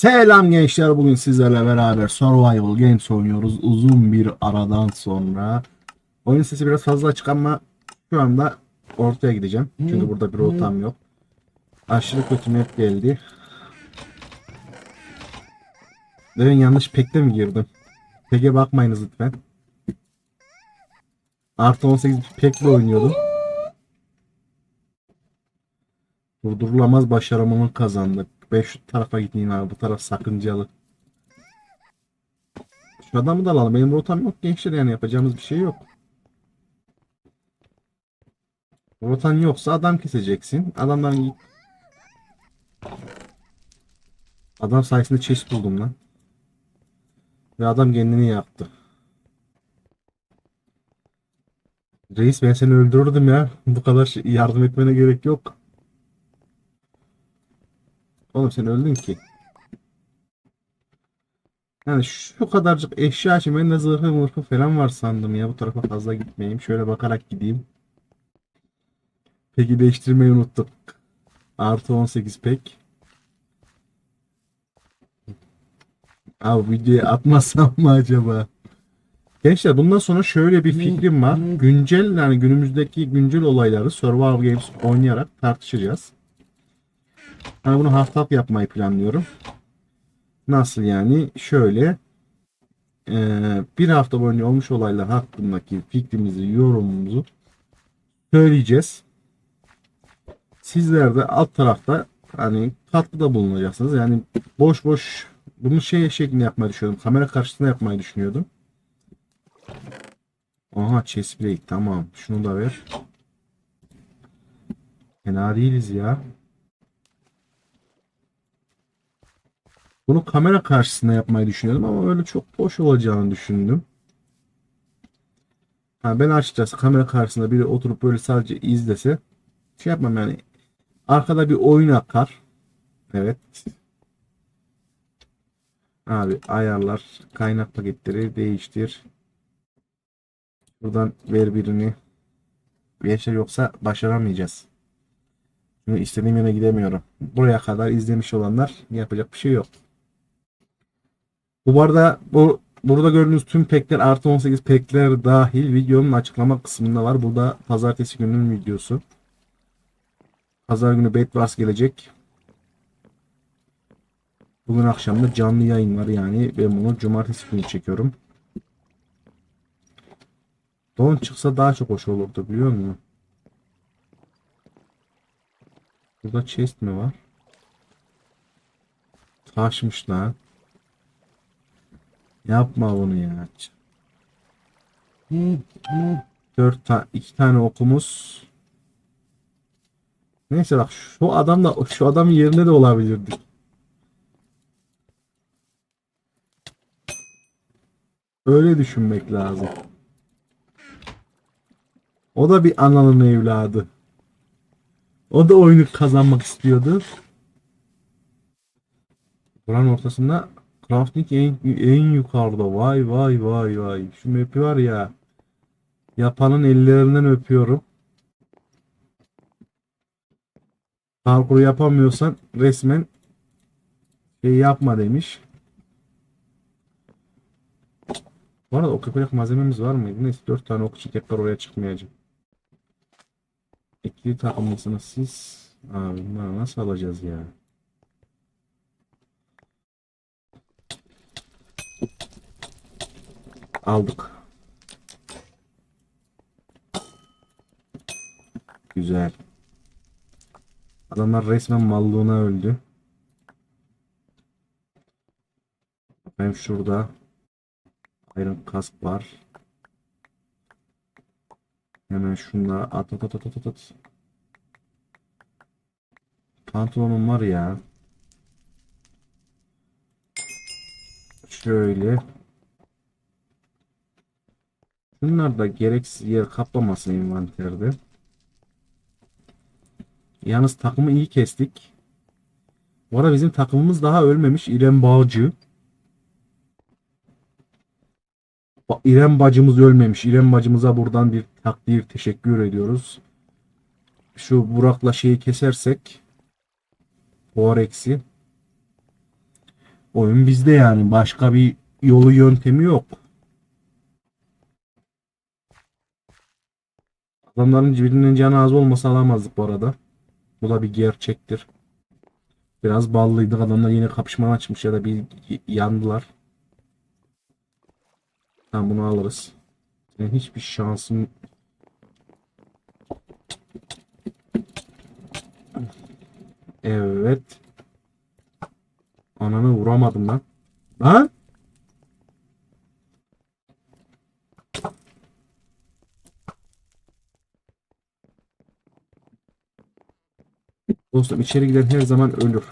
Selam gençler bugün sizlerle beraber Survival Games oynuyoruz uzun bir aradan sonra. Oyun sesi biraz fazla açık ama şu anda ortaya gideceğim. Çünkü burada bir rotam yok. Aşırı kötü map geldi. Ben yanlış pekte mi girdim? Peke bakmayınız lütfen. Artı 18 pekle oynuyordum. Durdurulamaz başarımını kazandık. Ben şu tarafa gideyim abi. Bu taraf sakıncalı. Şu adamı da alalım. Benim rotam yok gençler yani yapacağımız bir şey yok. Rotan yoksa adam keseceksin. Adamdan git. Adam sayesinde chest buldum lan. Ve adam kendini yaptı. Reis ben seni öldürürdüm ya. Bu kadar şey- yardım etmene gerek yok. Oğlum sen öldün ki. Yani şu kadarcık eşya için ben de zırhı mırhı falan var sandım ya. Bu tarafa fazla gitmeyeyim. Şöyle bakarak gideyim. Peki değiştirmeyi unuttuk. Artı 18 pek. Abi videoyu atmasam mı acaba? Gençler bundan sonra şöyle bir fikrim var. Güncel yani günümüzdeki güncel olayları Survival Games oynayarak tartışacağız. Ben bunu haftalık yapmayı planlıyorum. Nasıl yani? Şöyle eee, bir hafta boyunca olmuş olaylar hakkındaki fikrimizi, yorumumuzu söyleyeceğiz. Sizler de alt tarafta hani katkıda bulunacaksınız. Yani boş boş bunu şey şeklinde yapmayı düşünüyordum. Kamera karşısında yapmayı düşünüyordum. Aha chest plate tamam. Şunu da ver. Fena değiliz ya. Bunu kamera karşısında yapmayı düşünüyordum ama öyle çok boş olacağını düşündüm. Ha, ben açıkçası kamera karşısında biri oturup böyle sadece izlese şey yapmam yani. Arkada bir oyun akar. Evet. Abi ayarlar, kaynak paketleri değiştir. Buradan ver birini. Gençler yoksa başaramayacağız. Çünkü istediğim yere gidemiyorum. Buraya kadar izlemiş olanlar yapacak bir şey yok. Bu arada bu burada gördüğünüz tüm pekler artı 18 pekler dahil videonun açıklama kısmında var. Burada pazartesi gününün videosu. Pazar günü Bedwars gelecek. Bugün akşam da canlı yayın var yani ben bunu cumartesi günü çekiyorum. Don çıksa daha çok hoş olurdu biliyor musun? Burada chest mi var? Taşmış lan. Yapma bunu ya. Dört ta iki tane okumuz. Neyse bak şu adam da şu adamın yerinde de olabilirdik. Öyle düşünmek lazım. O da bir ananın evladı. O da oyunu kazanmak istiyordu. Buranın ortasında crafting en, en yukarıda. Vay vay vay vay. Şu map'i var ya. Yapanın ellerinden öpüyorum. Parkuru yapamıyorsan resmen şey yapma demiş. Bu arada ok yapacak malzememiz var mıydı? Neyse 4 tane ok için tekrar oraya çıkmayacağım. İkili takımlısınız siz. Abi bunları nasıl alacağız ya? Aldık. Güzel. Adamlar resmen mallığına öldü. Benim şurada Iron kask var. Hemen şunları at at at at at at. Pantolonum var ya. Şöyle. Bunlar da gereksiz yer kaplamasın envanterde. Yalnız takımı iyi kestik. Bu arada bizim takımımız daha ölmemiş. İrem Bağcı. Ba- İrem bacımız ölmemiş. İrem bacımıza buradan bir takdir teşekkür ediyoruz. Şu Burak'la şeyi kesersek Forex'i Oyun bizde yani. Başka bir yolu yöntemi yok. Adamların birinin canı az olmasa alamazdık bu arada. Bu da bir gerçektir. Biraz ballıydık. Adamlar yine kapışma açmış ya da bir yandılar. Tamam bunu alırız. Senin hiçbir şansın Evet. Ananı vuramadım lan. Lan! Dostum içeri giren her zaman ölür.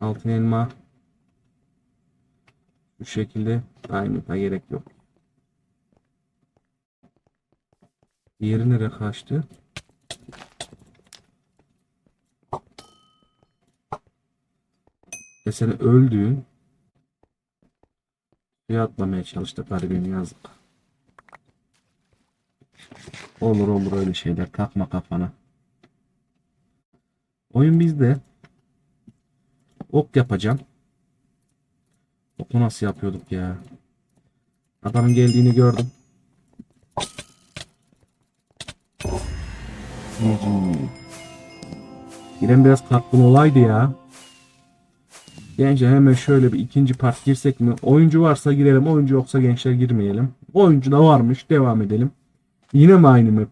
Altın elma. Bu şekilde aynı gerek yok. Diğeri nereye kaçtı? Ve seni öldüğün suya atlamaya çalıştı garibim yazık. Olur olur öyle şeyler takma kafana. Oyun bizde. Ok yapacağım. Oku nasıl yapıyorduk ya? Adamın geldiğini gördüm. İrem biraz tatlı olaydı ya. Gençler hemen şöyle bir ikinci part girsek mi? Oyuncu varsa girelim. Oyuncu yoksa gençler girmeyelim. Oyuncu da varmış. Devam edelim. Yine mi aynı map?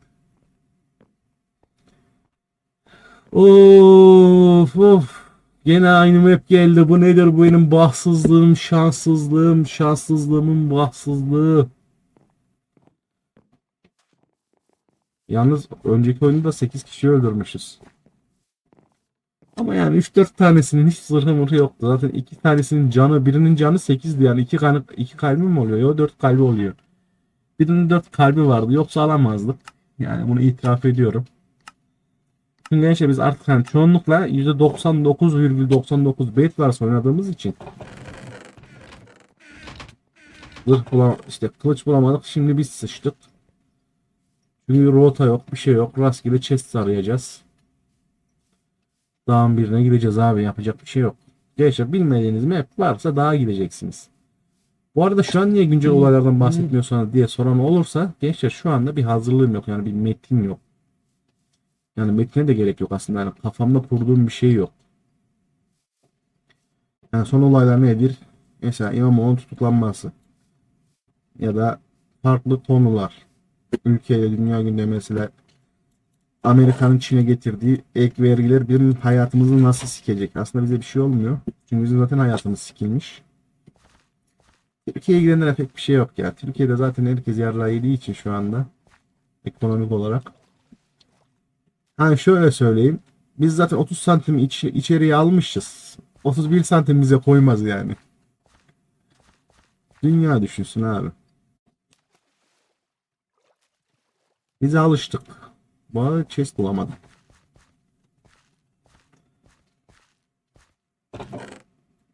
Of of. Gene aynı map geldi. Bu nedir? Bu benim bahtsızlığım, şanssızlığım, şanssızlığımın bahtsızlığı. Yalnız önceki oyunda da 8 kişi öldürmüşüz. Ama yani 3-4 tanesinin hiç zırhı mırhı yoktu. Zaten 2 tanesinin canı, birinin canı 8'di yani 2 kan 2 kalbi mi oluyor? Yok 4 kalbi oluyor. Birinin 4 kalbi vardı. Yoksa alamazdık. Yani bunu itiraf ediyorum. Şimdi gençler biz artık hani çoğunlukla %99,99 bet varsa oynadığımız için zırh bulam işte kılıç bulamadık. Şimdi biz sıçtık. Çünkü rota yok, bir şey yok. Rastgele chest arayacağız. Dağın birine gideceğiz abi. Yapacak bir şey yok. Gençler bilmediğiniz map varsa dağa gideceksiniz. Bu arada şu an niye güncel olaylardan bahsetmiyorsanız diye soran olursa gençler şu anda bir hazırlığım yok. Yani bir metin yok. Yani metne de gerek yok aslında. Yani kafamda kurduğum bir şey yok. Yani son olaylar nedir? Mesela İmamoğlu'nun tutuklanması. Ya da farklı konular. Ülkeye, dünya gündemi mesela Amerika'nın Çin'e getirdiği ek vergiler bizim hayatımızı nasıl sikecek? Aslında bize bir şey olmuyor. Çünkü bizim zaten hayatımız sikilmiş. Türkiye'ye gidenlere pek bir şey yok ya. Türkiye'de zaten herkes yarrağı için şu anda. Ekonomik olarak. Hani şöyle söyleyeyim. Biz zaten 30 santim iç, içeriye almışız. 31 santim bize koymaz yani. Dünya düşünsün abi. Bize alıştık. Arada chest bulamadım.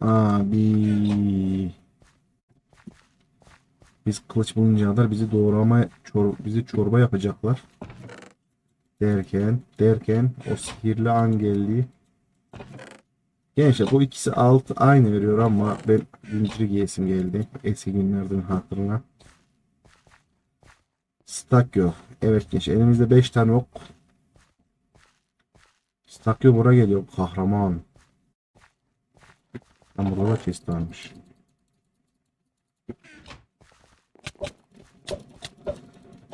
Abi. Biz kılıç bulunca kadar bizi doğrama çor bizi çorba yapacaklar. Derken derken o sihirli an geldi. Gençler bu ikisi altı aynı veriyor ama ben zincir giyesim geldi. Eski günlerden hatırına. Stakyo. Evet gençler elimizde 5 tane ok. Stakyo bura geliyor. Kahraman. Tam burada da chest.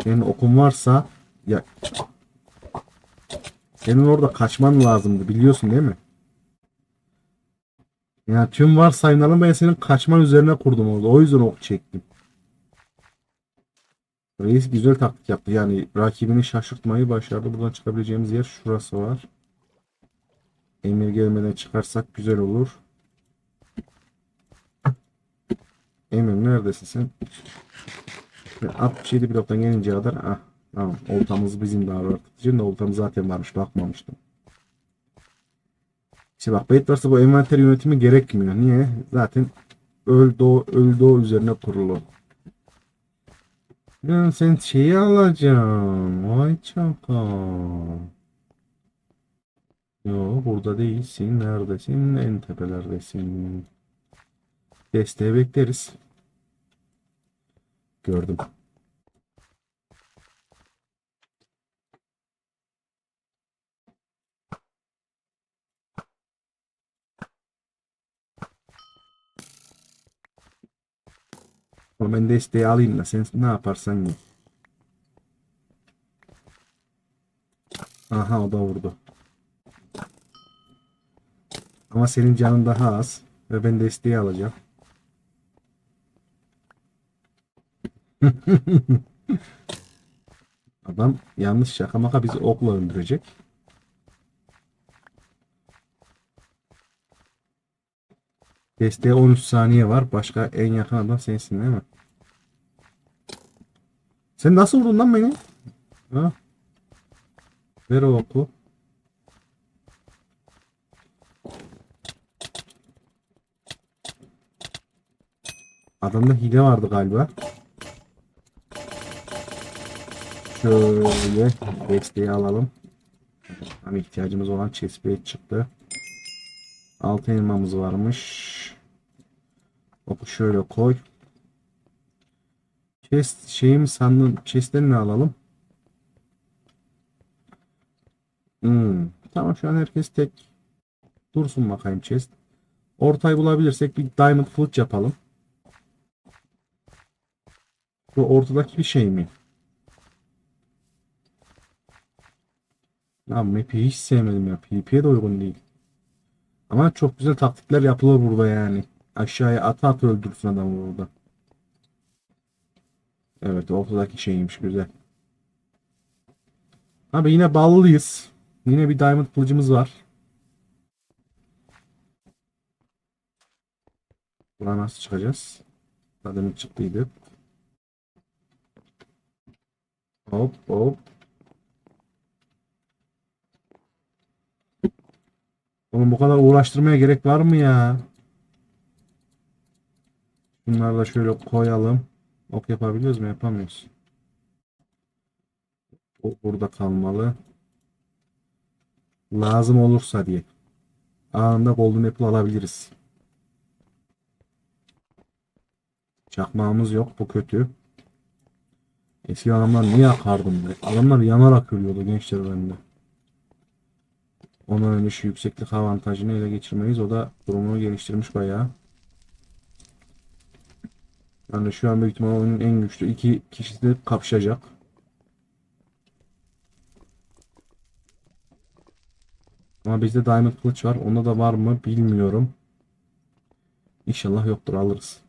Senin okun varsa ya senin orada kaçman lazımdı biliyorsun değil mi? Ya tüm varsayımlarını ben senin kaçman üzerine kurdum orada. O yüzden ok çektim. Reis güzel taktik yaptı. Yani rakibini şaşırtmayı başardı. Buradan çıkabileceğimiz yer şurası var. Emir gelmeden çıkarsak güzel olur. Emir neredesin sen? 67 bloktan gelince kadar ah tamam oltamız bizim daha. Şimdi oltamız zaten varmış bakmamıştım. İşte bak bait varsa bu envanter yönetimi gerekmiyor. Niye? Zaten öldü o üzerine kurulu. Ya sen şeyi alacağım. Vay çakal. Yo burada değilsin. Neredesin? En tepelerdesin. Desteği bekleriz. Gördüm. Ama ben desteği alayım da sen ne yaparsan yap. Aha o da vurdu. Ama senin canın daha az ve ben desteği alacağım. Adam yanlış şaka maka bizi okla öldürecek. Desteğe 13 saniye var. Başka en yakın adam sensin değil mi? Sen nasıl vurdun lan beni? Ha? Ver o oku. Adamda hile vardı galiba. Şöyle desteği alalım. Hani ihtiyacımız olan chestplate çıktı. Altı elmamız varmış. Oku şöyle koy. Chest şeyim sandın chestlerini alalım. Hmm. Tamam şu an herkes tek dursun bakayım chest. Ortayı bulabilirsek bir diamond flute yapalım. Bu ortadaki bir şey mi? Ya map'i hiç sevmedim ya. PvP'ye de uygun değil. Ama çok güzel taktikler yapılır burada yani. Aşağıya ata at öldürsün adamı burada. Evet ortadaki şeymiş güzel. Abi yine ballıyız. Yine bir diamond kılıcımız var. Buna nasıl çıkacağız? Zaten çıktıydı. Hop hop. Oğlum bu kadar uğraştırmaya gerek var mı ya? Bunları da şöyle koyalım. Ok yapabiliyoruz mu? Yapamıyoruz. O burada kalmalı. Lazım olursa diye. Anında Golden Apple alabiliriz. Çakmağımız yok. Bu kötü. Eski adamlar niye yakardım be? Adamlar yanarak ölüyordu gençler bende. Ona önce şu yükseklik avantajını ele geçirmeyiz. O da durumunu geliştirmiş bayağı. Yani şu an büyük ihtimal oyunun en güçlü iki kişisi de kapışacak. Ama bizde Diamond kılıç var. Onda da var mı bilmiyorum. İnşallah yoktur alırız.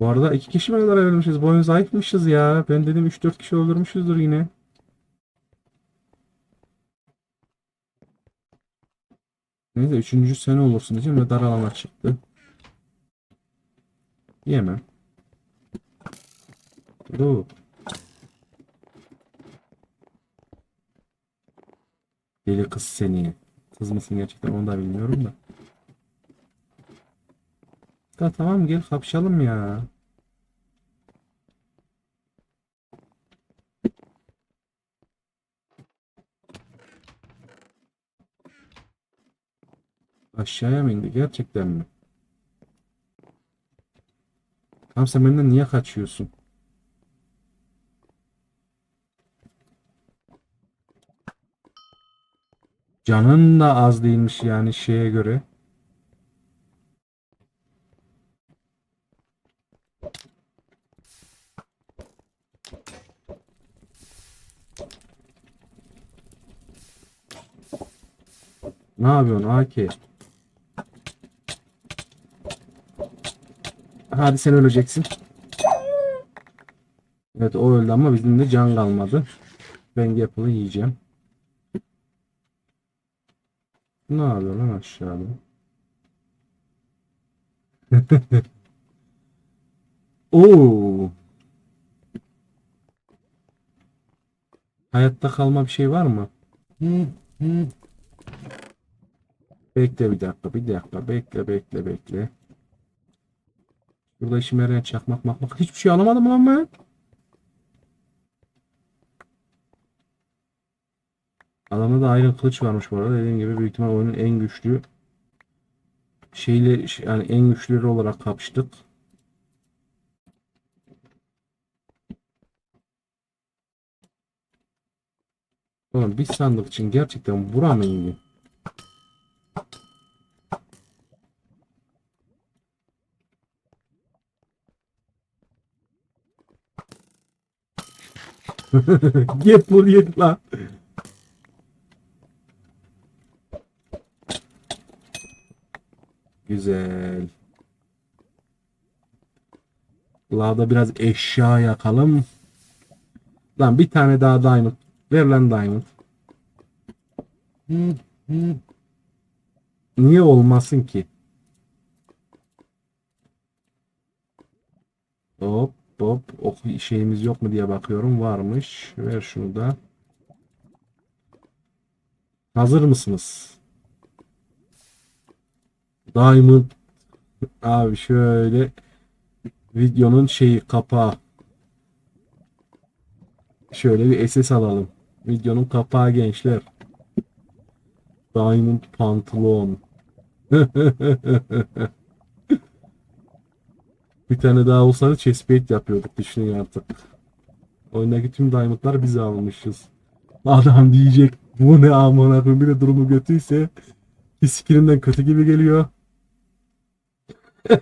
Bu arada iki kişi mi kadar öldürmüşüz? Boyun zayıfmışız ya. Ben dedim 3-4 kişi öldürmüşüzdür yine. Neyse üçüncü sene olursun diyeceğim ve dar alana çıktı. Yemem. Dur. Deli kız seni. Kız mısın gerçekten onu da bilmiyorum da. Ya tamam gel kapışalım ya. Aşağıya mı indi gerçekten mi? Tamam sen benden niye kaçıyorsun? Canın da az değilmiş yani şeye göre. Ne yapıyorsun AK? Hadi sen öleceksin. Evet o öldü ama bizim de can kalmadı. Ben Apple'ı yiyeceğim. Ne yapıyor lan aşağıda? Oo. Hayatta kalma bir şey var mı? Bekle bir dakika, bir dakika. Bekle, bekle, bekle. Burada işime yarayan çakmak makmak. Hiçbir şey alamadım lan ben. Adamda da ayrı kılıç varmış bu arada. Dediğim gibi büyük ihtimal oyunun en güçlü şeyle yani en güçlüleri olarak kapıştık. Oğlum bir sandık için gerçekten vuramayın. Git buraya lan. Güzel. Lağda biraz eşya yakalım. Lan bir tane daha diamond. Ver lan diamond. Niye olmasın ki? Hop hop. Ok şeyimiz yok mu diye bakıyorum. Varmış. Ver şunu da. Hazır mısınız? Diamond. Abi şöyle videonun şeyi kapağı. Şöyle bir SS alalım. Videonun kapağı gençler. Diamond pantolon. bir tane daha olsaydı chestplate yapıyorduk düşünün artık. Oyundaki tüm diamondlar biz almışız. Adam diyecek bu ne amına koyayım bir de durumu kötüyse Fiskirinden kötü gibi geliyor.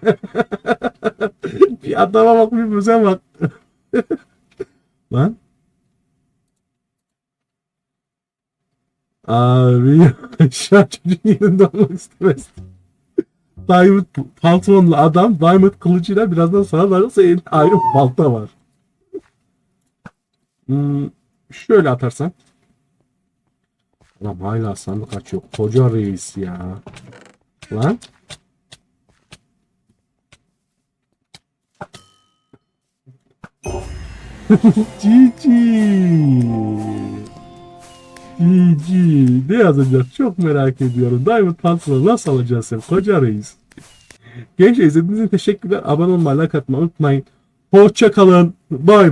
bir adama bak bir müze bak. Lan. Abi şu an çocuğun yerinde olmak istemez. Diamond pantolonlu adam Diamond kılıcıyla birazdan sana varırsa elinde ayrı balta var. Hmm, şöyle atarsan. Ulan hala sandık açıyor. Koca reis ya. Lan. Cici. Cici. Ne yazacak? Çok merak ediyorum. Diamond Pantolon nasıl alacaksın sen? Koca reis. Gençler izlediğiniz için teşekkürler. Abone olmayı, like atmayı unutmayın. Hoşça kalın. Bye.